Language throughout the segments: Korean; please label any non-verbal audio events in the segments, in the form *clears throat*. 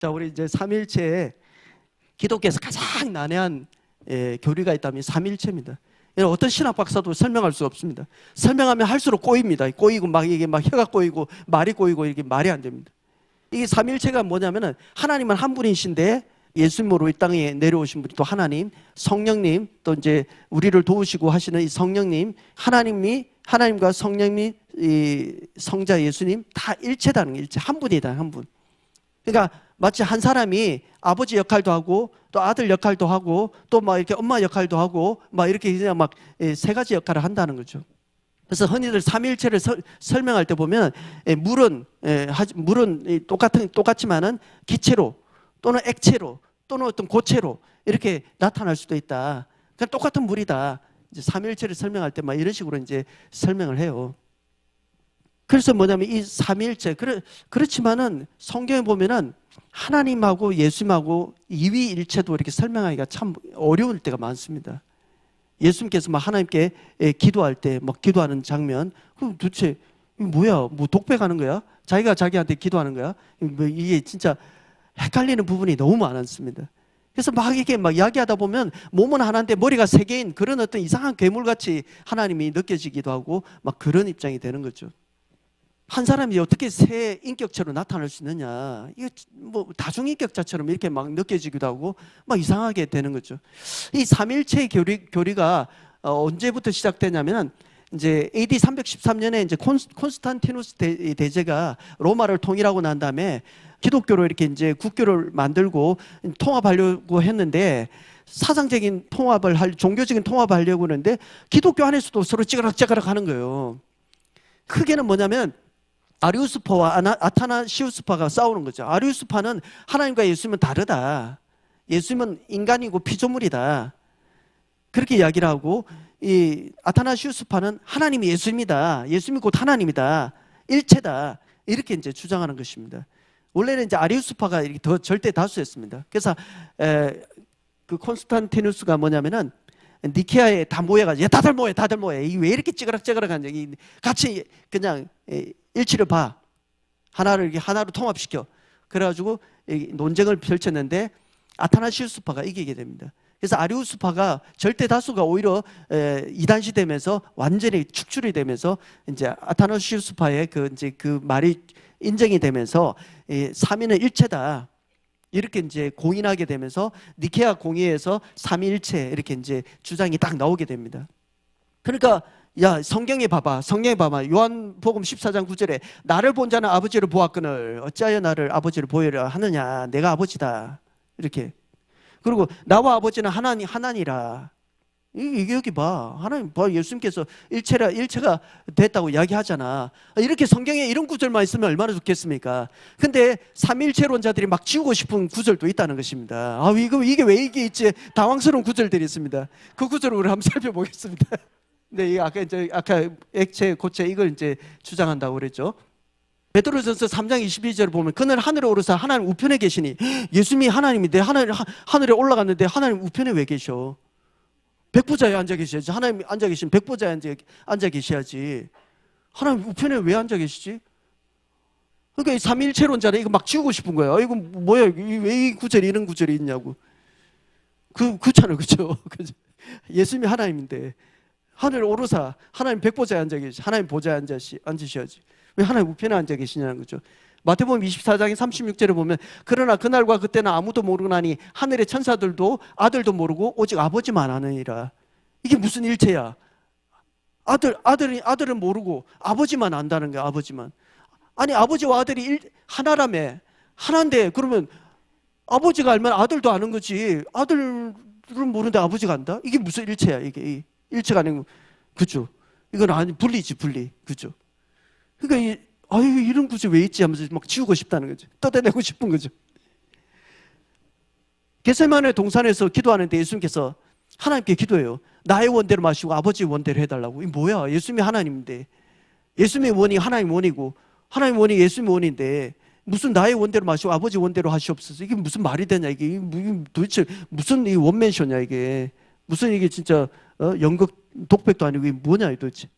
자, 우리 이제 삼일체에 기독교에서 가장 난해한 예, 교리가 있다면 삼일체입니다. 어떤 신학 박사도 설명할 수 없습니다. 설명하면 할수록 꼬입니다. 꼬이고 막 이게 막 혀가 꼬이고 말이 꼬이고 이게 말이 안 됩니다. 이게 삼일체가 뭐냐면은 하나님은 한 분이신데 예수님으로 이 땅에 내려오신 분이 또 하나님, 성령님, 또 이제 우리를 도우시고 하시는 이 성령님, 하나님이 하나님과 성령이 이 성자 예수님 다 일체다는 게 일체 한 분이다 한 분. 그러니까 마치 한 사람이 아버지 역할도 하고 또 아들 역할도 하고 또 막 이렇게 엄마 역할도 하고 막 이렇게 그냥 막 세 가지 역할을 한다는 거죠. 그래서 흔히들 삼일체를 설- 설명할 때 보면 예, 물은 예, 하지- 물은 이 똑같은 똑같지만은 기체로 또는 액체로 또는 어떤 고체로 이렇게 나타날 수도 있다. 그냥 똑같은 물이다. 이제 삼일체를 설명할 때 막 이런 식으로 이제 설명을 해요. 그래서 뭐냐면 이 삼일체 그렇 그렇지만은 성경에 보면은 하나님하고 예수님하고 이위일체도 이렇게 설명하기가 참 어려울 때가 많습니다. 예수님께서 막 하나님께 예, 기도할 때 막 기도하는 장면 그럼 도대체 뭐야 뭐 독백하는 거야 자기가 자기한테 기도하는 거야 뭐 이게 진짜 헷갈리는 부분이 너무 많았습니다. 그래서 막 이게 막 이야기하다 보면 몸은 하나인데 머리가 세 개인 그런 어떤 이상한 괴물같이 하나님이 느껴지기도 하고 막 그런 입장이 되는 거죠. 한 사람이 어떻게 새 인격체로 나타날 수 있느냐. 이게 뭐 다중인격자처럼 이렇게 막 느껴지기도 하고 막 이상하게 되는 거죠. 이 삼일체 교리, 교리가 어, 언제부터 시작되냐면 이제 AD 313년에 이제 콘, 콘스탄티누스 대, 대제가 로마를 통일하고 난 다음에 기독교로 이렇게 이제 국교를 만들고 통합하려고 했는데 사상적인 통합을 할 종교적인 통합을 하려고 하는데 기독교 안에서도 서로 찌그락찌그락 하는 거예요. 크게는 뭐냐면 아리우스파와 아타나시우스파가 싸우는 거죠. 아리우스파는 하나님과 예수님은 다르다. 예수님은 인간이고 피조물이다. 그렇게 이야기를 하고 이 아타나시우스파는 하나님이 예수입니다. 예수님이 곧 하나님이다. 일체다. 이렇게 이제 주장하는 것입니다. 원래는 이제 아리우스파가 이렇게 더 절대 다수였습니다. 그래서 에, 그 콘스탄티누스가 뭐냐면은 니케아에 다 모여가지고 야 다들 모여 다들 모여 이 왜 이렇게 찌그락찌그락한 이 같이 그냥 에, 일치를 봐 하나를 이렇게 하나로 통합시켜 그래가지고 이 논쟁을 펼쳤는데 아타나시우스파가 이기게 됩니다. 그래서 아리우스파가 절대 다수가 오히려 에, 이단시 되면서 완전히 축출이 되면서 이제 아타나시우스파의 그 이제 그 말이 인정이 되면서 이 삼위는 일체다. 이렇게 이제 공인하게 되면서 니케아 공의에서 삼위일체 이렇게 이제 주장이 딱 나오게 됩니다. 그러니까 야 성경에 봐봐 성경에 봐봐. 요한복음 14장 9절에 나를 본 자는 아버지를 보았거늘 어찌하여 나를 아버지를 보여라 하느냐? 내가 아버지다. 이렇게. 그리고 나와 아버지는 하나니 하나니라. 이- 이게 여기 봐. 하나님 봐. 예수님께서 일체라 일체가 됐다고 이야기하잖아. 이렇게 성경에 이런 구절만 있으면 얼마나 좋겠습니까? 근데 삼일체론자들이 막 지우고 싶은 구절도 있다는 것입니다. 아 이거 이게 왜 이게 있지 당황스러운 구절들이 있습니다. 그 구절을 우리 한번 *laughs* 살펴보겠습니다 네, 이 아까 이제 아까 액체 고체 이걸 이제 주장한다고 그랬죠. 베드로전서 3장 22절을 보면 그늘 하늘에 오르사 하나님 우편에 계시니 예수님이 하나님인데 하늘 하- 하늘에 올라갔는데 하나님 우편에 왜 계셔? 백보자에 앉아 계셔야지. 하나님 앉아 계신 백보자에 앉아, 앉아 계셔야지. 하나님 우편에 왜 앉아 계시지? 그러니까 이 삼일체론자는 이거 막 지우고 싶은 거예요. 아, 이거 뭐야? 왜 이 구절이 이런 구절이 있냐고. 그 그렇잖아요, 그죠? *laughs* 그죠? 예수님이 하나님인데 하늘 오르사 하나님 백보자에 앉아 계시 하나님 보좌에 앉아 앉으셔야지. 왜 하나님 우편에 앉아 계시냐는 거죠. 마태복음 24장의 36절에 보면 그러나 그날과 그때는 아무도 모르나니 하늘의 천사들도 아들도 모르고 오직 아버지만 아느니라. 이게 무슨 일체야? 아들 아들이 아들은 모르고 아버지만 안다는 거야 아버지만. 아니 아버지와 아들이 일, 하나라며. 하나인데 그러면 아버지가 알면 아들도 아는 거지. 아들은 모르는데 아버지가 안다? 이게 무슨 일체야 이게? 이 일체가 아니고 그죠? 이건 아니 분리지 분리 그죠? 그러니까 이, 아유 이런 구조 왜 있지 하면서 막 지우고 싶다는 거죠. 떠대내고 싶은 거죠. 게세만의 동산에서 기도하는데 예수님께서 하나님께 기도해요. 나의 원대로 마시고 아버지의 원대로 해달라고. 이 뭐야? 예수님이 하나님인데 예수님의 원이 하나님 원이고 하나님 원이 예수님의 원인데 무슨 나의 원대로 마시고 아버지 원대로 하시옵소서. 이게 무슨 말이 되냐 이게 이게 무- 도대체 무슨 이 원맨쇼냐 이게 무슨 이게 진짜 어? 연극 독백도 아니고 이게 뭐냐 이 도대체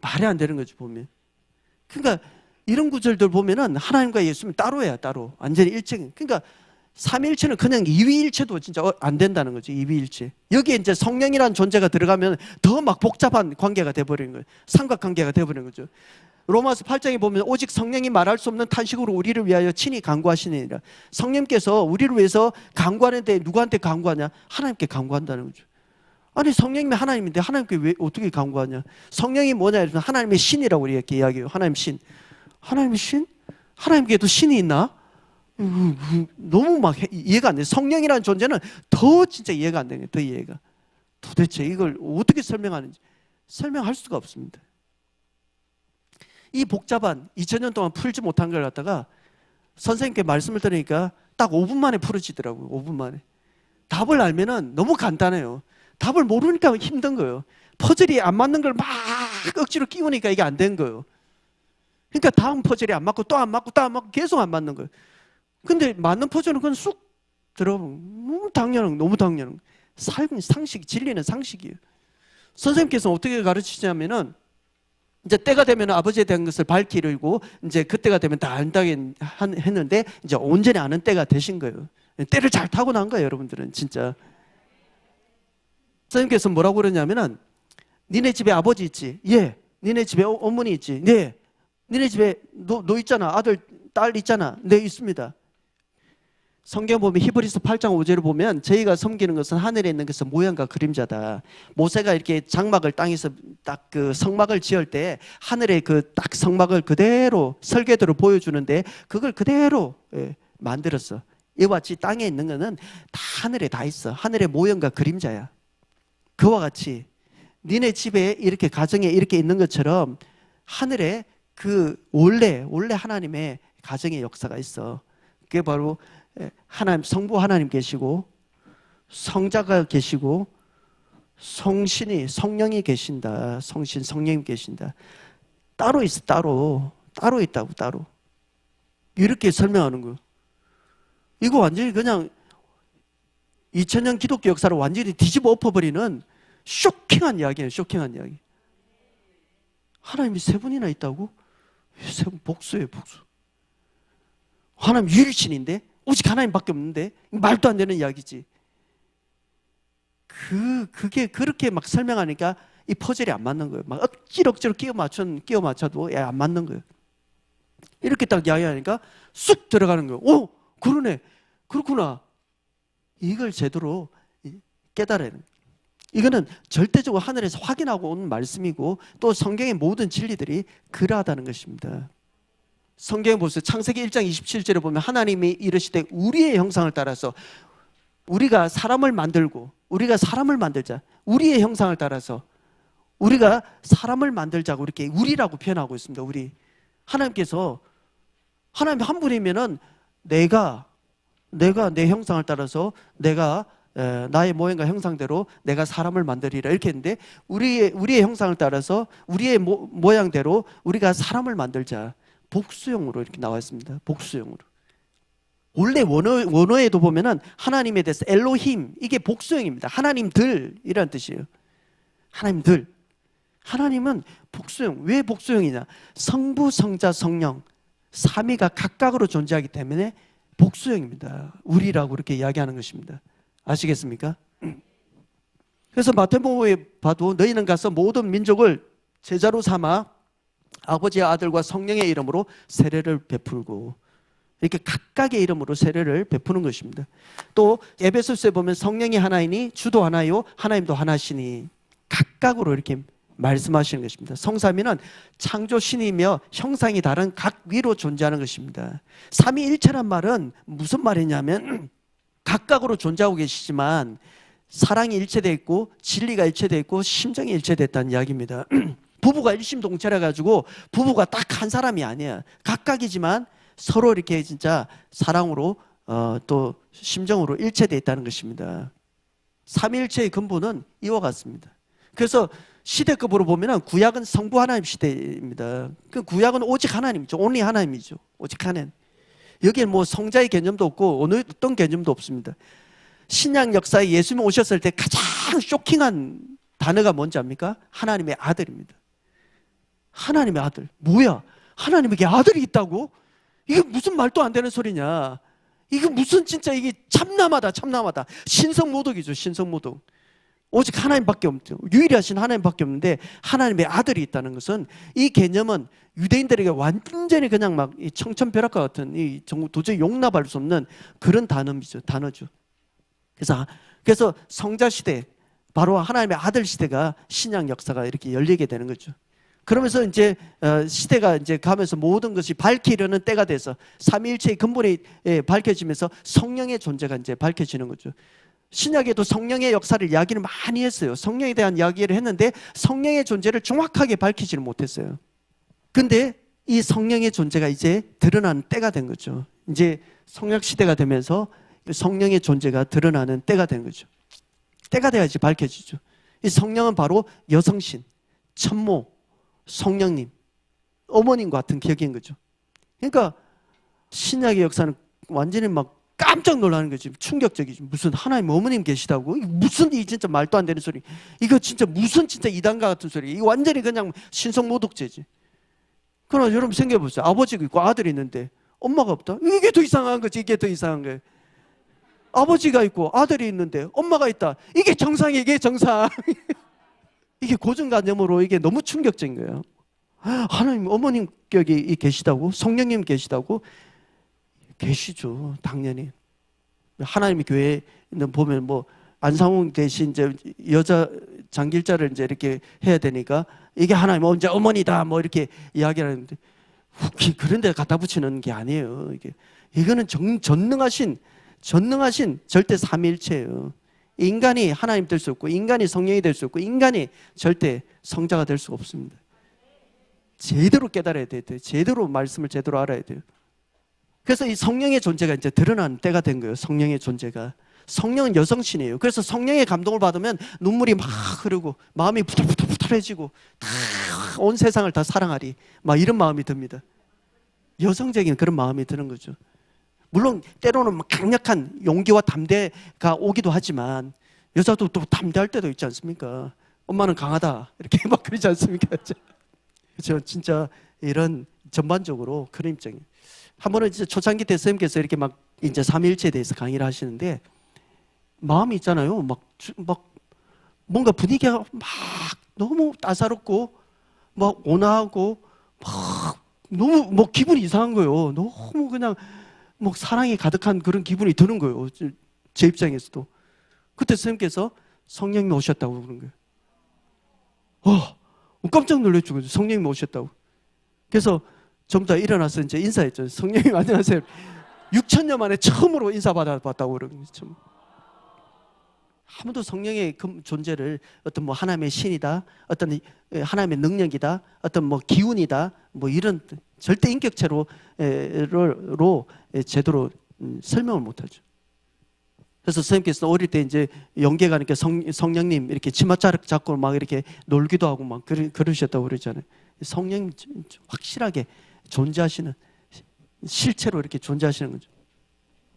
말이 안 되는 거지 보면. 그러니까 이런 구절들 보면은 하나님과 예수님 따로야 따로 완전히 일체. 그러니까 삼위일체는 그냥 이위일체도 진짜 어, 안 된다는 거죠. 이위일체. 여기에 이제 성령이라는 존재가 들어가면 더 막 복잡한 관계가 돼버리는 거예요. 삼각관계가 돼버리는 거죠. 로마서 8장에 보면 오직 성령이 말할 수 없는 탄식으로 우리를 위하여 친히 간구하시느니라. 성령께서 우리를 위해서 간구하는데 누구한테 간구하냐? 하나님께 간구한다는 거죠. 아니 성령님이 하나님인데 하나님께 왜 어떻게 간구하냐? 성령이 뭐냐? 이러면 하나님의 신이라고 이렇게 이야기해요. 하나님 신. 하나님의 신? 하나님께도 신이 있나? 음, 음, 너무 막 해- 이해가 안 돼. 성령이라는 존재는 더 진짜 이해가 안 거예요. 더 이해가. 도대체 이걸 어떻게 설명하는지 설명할 수가 없습니다. 이 복잡한 2000년 동안 풀지 못한 걸 갖다가 선생님께 말씀을 들으니까 딱 5분 만에 풀어지더라고요. 5분 만에. 답을 알면은 너무 간단해요. 답을 모르니까 힘든 거예요. 퍼즐이 안 맞는 걸 막 억지로 끼우니까 이게 안 된 거예요. 그러니까 다음 퍼즐이 안 맞고 또 안 맞고 또 안 맞고 계속 안 맞는 거예요. 근데 맞는 퍼즐은 그건 쑥 들어오면 너무 당연한 너무 당연한 삶 상식 진리는 상식이에요. 선생님께서 어떻게 가르치냐면은 이제 때가 되면 아버지에 대한 것을 밝히려고 이제 그때가 되면 다 안다고 한- 했는데 이제 온전히 아는 때가 되신 거예요. 때를 잘 타고 난 거예요, 여러분들은 진짜. 선생님께서 뭐라고 그러냐면은 니네 집에 아버지 있지? 예. 니네 집에 어- 어머니 있지? 네. 니네 집에 너, 너 있잖아. 아들, 딸 있잖아. 네, 있습니다. 성경 보면 히브리서 8장 5절을 보면 저희가 섬기는 것은 하늘에 있는 것은 모양과 그림자다. 모세가 이렇게 장막을 땅에서 딱 그 성막을 지을 때 하늘에 그딱 성막을 그대로 설계도로 보여주는데 그걸 그대로 예, 만들었어. 이와 같이 땅에 있는 거는 다 하늘에 다 있어. 하늘의 모형과 그림자야. 그와 같이 니네 집에 이렇게 가정에 이렇게 있는 것처럼 하늘에 그 원래 원래 하나님의 가정의 역사가 있어. 그게 바로 예, 하나님 성부 하나님 계시고 성자가 계시고 성신이 성령이 계신다. 성신 성령이 계신다. 따로 있어 따로 따로 있다고 따로 이렇게 설명하는 거예요. 이거 완전히 그냥 2000년 기독교 역사를 완전히 뒤집어 엎어버리는 쇼킹한 이야기예요. 쇼킹한 이야기. 하나님이 세 분이나 있다고? 세 분 복수예요, 복수. 하나님 유일신인데 오직 하나님밖에 없는데 말도 안 되는 이야기지. 그 그게 그렇게 막 설명하니까 이 퍼즐이 안 맞는 거예요. 막 억지로 억지로 끼워 맞춰 끼워 맞춰도 야, 안 맞는 거예요. 이렇게 딱 이야기하니까 쑥 들어가는 거예요. 오, 그러네. 그렇구나. 이걸 제대로 깨달아야 돼요. 이거는 절대적으로 하늘에서 확인하고 온 말씀이고 또 성경의 모든 진리들이 그러하다는 것입니다. 성경에 보세요. 창세기 1장 27절에 보면 하나님이 이르시되 우리의 형상을 따라서 우리가 사람을 만들고 우리가 사람을 만들자. 우리의 형상을 따라서 우리가 사람을 만들자고 이렇게 우리라고 표현하고 있습니다. 우리 하나님께서 하나님 한 분이면은 내가 내가 내 형상을 따라서 내가 에, 나의 모양과 형상대로 내가 사람을 만들리라 이렇게 했는데 우리의 우리의 형상을 따라서 우리의 모, 모양대로 우리가 사람을 만들자 복수형으로 이렇게 나와 있습니다. 복수형으로. 원래 원어, 원어에도 보면은 하나님에 대해서 엘로힘 이게 복수형입니다. 하나님들이라는 뜻이에요. 하나님들. 하나님은 복수형. 왜 복수형이냐? 성부, 성자, 성령 삼위가 각각으로 존재하기 때문에 복수형입니다. 우리라고 이렇게 이야기하는 것입니다. 아시겠습니까? 그래서 마태복음에 봐도 너희는 가서 모든 민족을 제자로 삼아 아버지와 아들과 성령의 이름으로 세례를 베풀고 이렇게 각각의 이름으로 세례를 베푸는 것입니다. 또 에베소서에 보면 성령이 하나이니 주도 하나요 하나님도 하나시니 각각으로 이렇게 말씀하시는 것입니다. 성삼위는 창조 신이며 형상이 다른 각 위로 존재하는 것입니다. 삼위일체란 말은 무슨 말이냐면 각각으로 존재하고 계시지만 사랑이 일체되어 있고 진리가 일체되어 있고 심정이 일체됐다는 이야기입니다. *clears throat* 부부가 일심동체라 가지고 부부가 딱 한 사람이 아니야. 각각이지만 서로 이렇게 진짜 사랑으로 어, 또 심정으로 일체되어 있다는 것입니다. 삼일체의 근본은 이와 같습니다. 그래서 시대급으로 보면은 구약은 성부 하나님 시대입니다. 그 구약은 오직 하나님이죠. 온리 하나님이죠. 오직 하나님. 여기에 뭐 성자의 개념도 없고 어느 어떤 개념도 없습니다. 신약 역사에 예수님 오셨을 때 가장 쇼킹한 단어가 뭔지 압니까? 하나님의 아들입니다. 하나님의 아들. 뭐야? 하나님에게 아들이 있다고? 이게 무슨 말도 안 되는 소리냐? 이게 무슨 진짜 이게 참남하다, 참남하다. 신성모독이죠, 신성모독. 오직 하나님밖에 없죠. 유일하신 하나님밖에 없는데 하나님의 아들이 있다는 것은 이 개념은 유대인들에게 완전히 그냥 막이 청천벽력과 같은 이 도저히 용납할 수 없는 그런 단어이죠, 단어죠. 그래서 그래서 성자 시대 바로 하나님의 아들 시대가 신약 역사가 이렇게 열리게 되는 거죠. 그러면서 이제 어, 시대가 이제 가면서 모든 것이 밝히려는 때가 돼서 삼위일체의 근본이 예, 밝혀지면서 성령의 존재가 이제 밝혀지는 거죠. 신약에도 성령의 역사를 이야기를 많이 했어요. 성령에 대한 이야기를 했는데 성령의 존재를 정확하게 밝히지를 못했어요. 근데 이 성령의 존재가 이제 드러나는 때가 된 거죠. 이제 성약 시대가 되면서 성령의 존재가 드러나는 때가 된 거죠. 때가 돼야지 밝혀지죠. 이 성령은 바로 여성신, 천모, 성령님, 어머님 같은 격인 거죠. 그러니까 신약의 역사는 완전히 막 깜짝 놀라는 거지. 충격적이지. 무슨 하나님 어머님 계시다고? 무슨 이 진짜 말도 안 되는 소리. 이거 진짜 무슨 진짜 이단가 같은 소리. 이거 완전히 그냥 신성 모독죄지. 그러나 여러분 생각해 보세요. 아버지가 있고 아들이 있는데 엄마가 없다. 이게 더 이상한 거지. 이게 더 이상한 거예요. 아버지가 있고 아들이 있는데 엄마가 있다. 이게 정상이 이게 정상. *laughs* 이게 고정관념으로 이게 너무 충격적인 거예요. 하나님 어머님 격이 계시다고 성령님 계시다고 계시죠 당연히 하나님의 교회는 보면 뭐 안상홍 대신 이제 여자 장길자를 이제 이렇게 해야 되니까 이게 하나님 언제 어머니다 뭐 이렇게 이야기하는데 웃기 그런 데 갖다 붙이는 게 아니에요 이게 이거는 정, 전능하신 전능하신 절대 삼일체예요 인간이 하나님 될 수 없고 인간이 성령이 될 수 없고 인간이 절대 성자가 될 수가 없습니다. 제대로 깨달아야 돼요. 제대로 말씀을 제대로 알아야 돼요. 그래서 이 성령의 존재가 이제 드러나는 때가 된 거예요. 성령의 존재가. 성령은 여성신이에요. 그래서 성령의 감동을 받으면 눈물이 막 흐르고 마음이 부들부들부들해지고 다 온 세상을 다 사랑하리. 막 이런 마음이 듭니다. 여성적인 그런 마음이 드는 거죠. 물론 때로는 막 강력한 용기와 담대가 오기도 하지만 여자도 또 담대할 때도 있지 않습니까? 엄마는 강하다 이렇게 *laughs* 막 그러지 않습니까? *laughs* 그렇죠. 진짜 이런 전반적으로 그런 입장이에요. 한 번은 이제 초창기 때 선생님께서 이렇게 막 이제 삼일체에 대해서 강의를 하시는데 마음이 있잖아요. 막, 주- 막 뭔가 분위기가 막 너무 따사롭고 막 온화하고 막 너무 뭐 기분이 이상한 거예요. 너무 그냥 뭐 사랑이 가득한 그런 기분이 드는 거예요. 제- 제 입장에서도. 그때 선생님께서 성령님 오셨다고 그런 거예요. 어, 깜짝 놀랐죠. 성령님 오셨다고. 그래서 전부 다 일어나서 이제 인사했죠. 성령님 *laughs* 안녕하세요. 6천 년 만에 처음으로 인사받아 봤다고 그러는 거죠. 아무도 성령의 그 존재를 어떤 뭐 하나님의 신이다, 어떤 이- 하나님의 능력이다, 어떤 뭐 기운이다, 뭐 이런 절대 인격체로 에, 로 에, 제대로 음, 설명을 못하죠. 그래서 선생님께서 어릴 때 이제 연계 가니까 성, 성령님 이렇게 치마자락 잡고 막 이렇게 놀기도 하고 막 그러, 그러셨다고 그러잖아요. 성령 확실하게 존재하시는 실체로 이렇게 존재하시는 거죠.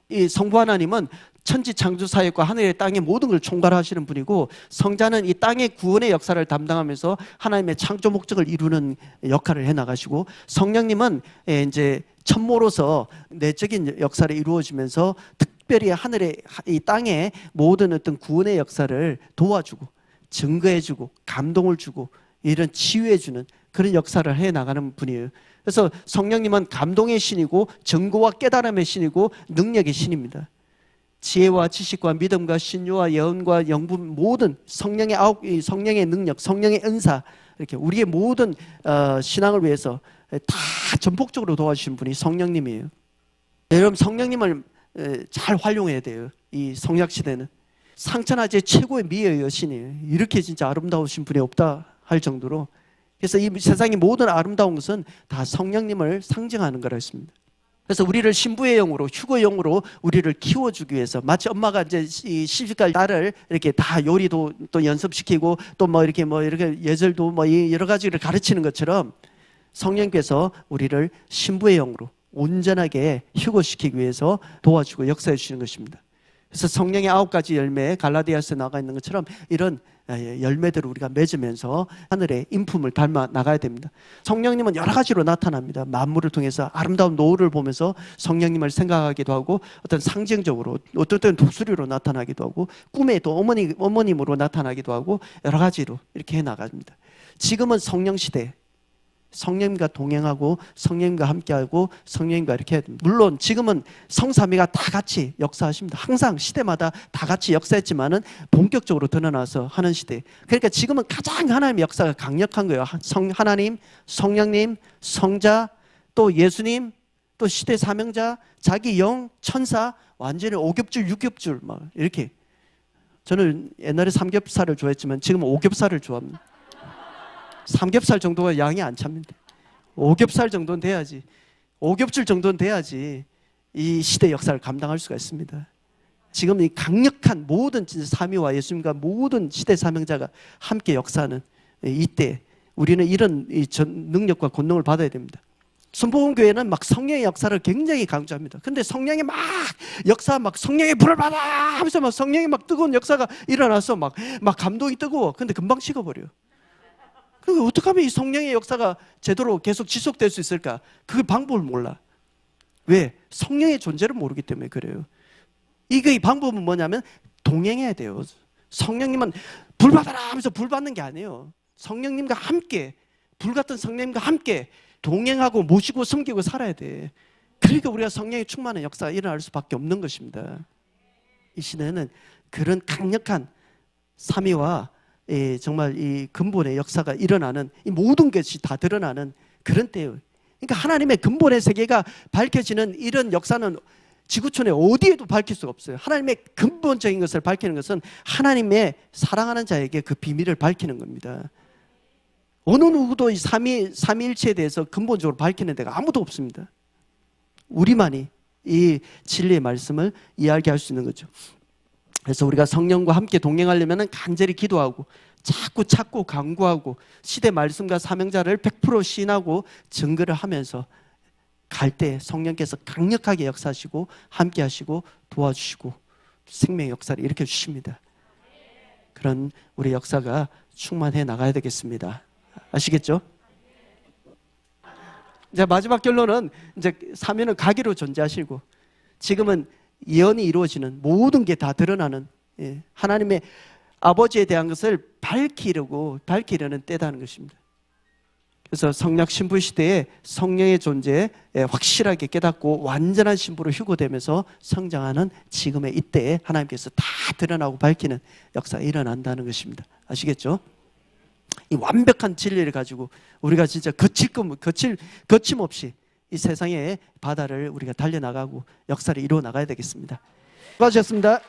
이 성부 하나님은 천지 창조 사역과 하늘의 땅의 모든 걸 총괄하시는 분이고 성자는 이 땅의 구원의 역사를 담당하면서 하나님의 창조 목적을 이루는 역할을 해 나가시고 성령님은 예, 이제 천모로서 내적인 역사를 이루어지면서 특별히 하늘의 이 땅의 모든 어떤 구원의 역사를 도와주고 증거해주고 감동을 주고 이런 치유해주는 그런 역사를 해 나가는 분이에요. 그래서 성령님은 감동의 신이고 증거와 깨달음의 신이고 능력의 신입니다. 지혜와 지식과 믿음과 신유와 예언과 영분 모든 성령의 아홉 이 성령의 능력, 성령의 은사 이렇게 우리의 모든 어, 신앙을 위해서 다 전폭적으로 도와주신 분이 성령님이에요. 여러분 성령님을 에, 잘 활용해야 돼요. 이 성약 시대는 상천하제 최고의 미의 여신이에요. 이렇게 진짜 아름다우신 분이 없다 할 정도로 그래서 이 세상의 모든 아름다운 것은 다 성령님을 상징하는 거라 했습니다. 그래서 우리를 신부의 영으로 휴거의 영으로 우리를 키워주기 위해서 마치 엄마가 이제 이 시집갈 딸을 이렇게 다 요리도 또 연습시키고 또 뭐 이렇게 뭐 이렇게 예절도 뭐이 여러 가지를 가르치는 것처럼 성령께서 우리를 신부의 영으로 온전하게 휴거시키기 위해서 도와주고 역사해 주시는 것입니다. 그래서 성령의 아홉 가지 열매 갈라디아스에 나가 있는 것처럼 이런 예, 열매들을 우리가 맺으면서 하늘의 인품을 닮아 나가야 됩니다. 성령님은 여러 가지로 나타납니다. 만물을 통해서 아름다운 노을을 보면서 성령님을 생각하기도 하고 어떤 상징적으로 어떤 때는 독수리로 나타나기도 하고 꿈에 또 어머니 어머님으로 나타나기도 하고 여러 가지로 이렇게 해 나갑니다. 지금은 성령 시대. 성령님과 동행하고 성령님과 함께하고 성령님과 이렇게. 물론 지금은 성삼위가 다 같이 역사하십니다. 항상 시대마다 다 같이 역사했지만은 본격적으로 드러나서 하는 시대. 그러니까 지금은 가장 하나님의 역사가 강력한 거예요. 성 하나님, 성령님, 성자, 또 예수님, 또 시대 사명자, 자기 영, 천사, 완전히 오겹줄, 육겹줄 막 이렇게. 저는 옛날에 삼겹살을 좋아했지만 지금은 오겹살을 좋아합니다. 삼겹살 정도가 양이 안 찹니다. 오겹살 정도는 돼야지. 오겹줄 정도는 돼야지 이 시대 역사를 감당할 수가 있습니다. 지금 이 강력한 모든 삼위와 예수님과 모든 시대 사명자가 함께 역사하는 이때 우리는 이런 이전 능력과 권능을 받아야 됩니다. 순복음 교회는 막 성령의 역사를 굉장히 강조합니다. 근데 성령이 막 역사 막 성령의 불을 받아 하면서 막 성령이 막 뜨거운 역사가 일어나서 막 막 감동이 뜨거워. 근데 금방 식어버려. 그 어떻게 하면 이 성령의 역사가 제대로 계속 지속될 수 있을까? 그 방법을 몰라. 왜? 성령의 존재를 모르기 때문에 그래요. 이게 이 방법은 뭐냐면 동행해야 돼요. 성령님은 불 받아라 하면서 불 받는 게 아니에요. 성령님과 함께 불 같은 성령님과 함께 동행하고 모시고 섬기고 살아야 돼. 그러니까 우리가 성령의 충만한 역사가 일어날 수밖에 없는 것입니다. 이 시대는 그런 강력한 삼위와 예, 정말 이 근본의 역사가 일어나는 이 모든 것이 다 드러나는 그런 때예요. 그러니까 하나님의 근본의 세계가 밝혀지는 이런 역사는 지구촌에 어디에도 밝힐 수가 없어요. 하나님의 근본적인 것을 밝히는 것은 하나님의 사랑하는 자에게 그 비밀을 밝히는 겁니다. 어느 누구도 이 삼위 삼위일체에 대해서 근본적으로 밝히는 데가 아무도 없습니다. 우리만이 이 진리의 말씀을 이야기할 수 있는 거죠. 그래서 우리가 성령과 함께 동행하려면 간절히 기도하고 자꾸 찾고 강구하고 시대 말씀과 사명자를 100% 신하고 증거를 하면서 갈 때 성령께서 강력하게 역사하시고 함께 하시고 도와주시고 생명의 역사를 일으켜 주십니다. 그런 우리 역사가 충만해 나가야 되겠습니다. 아시겠죠? 이제 마지막 결론은 이제 사면은 가기로 존재하시고 지금은 예언이 이루어지는 모든 게 다 드러나는 예, 하나님의 아버지에 대한 것을 밝히려고 밝히려는 때다는 것입니다. 그래서 성약 신부 시대에 성령의 존재에 예, 확실하게 깨닫고 완전한 신부로 휴고되면서 성장하는 지금의 이때에 하나님께서 다 드러나고 밝히는 역사가 일어난다는 것입니다. 아시겠죠? 이 완벽한 진리를 가지고 우리가 진짜 거칠 것 거칠 거침없이 이 세상의 바다를 우리가 달려 나가고 역사를 이루어 나가야 되겠습니다. 수고하셨습니다.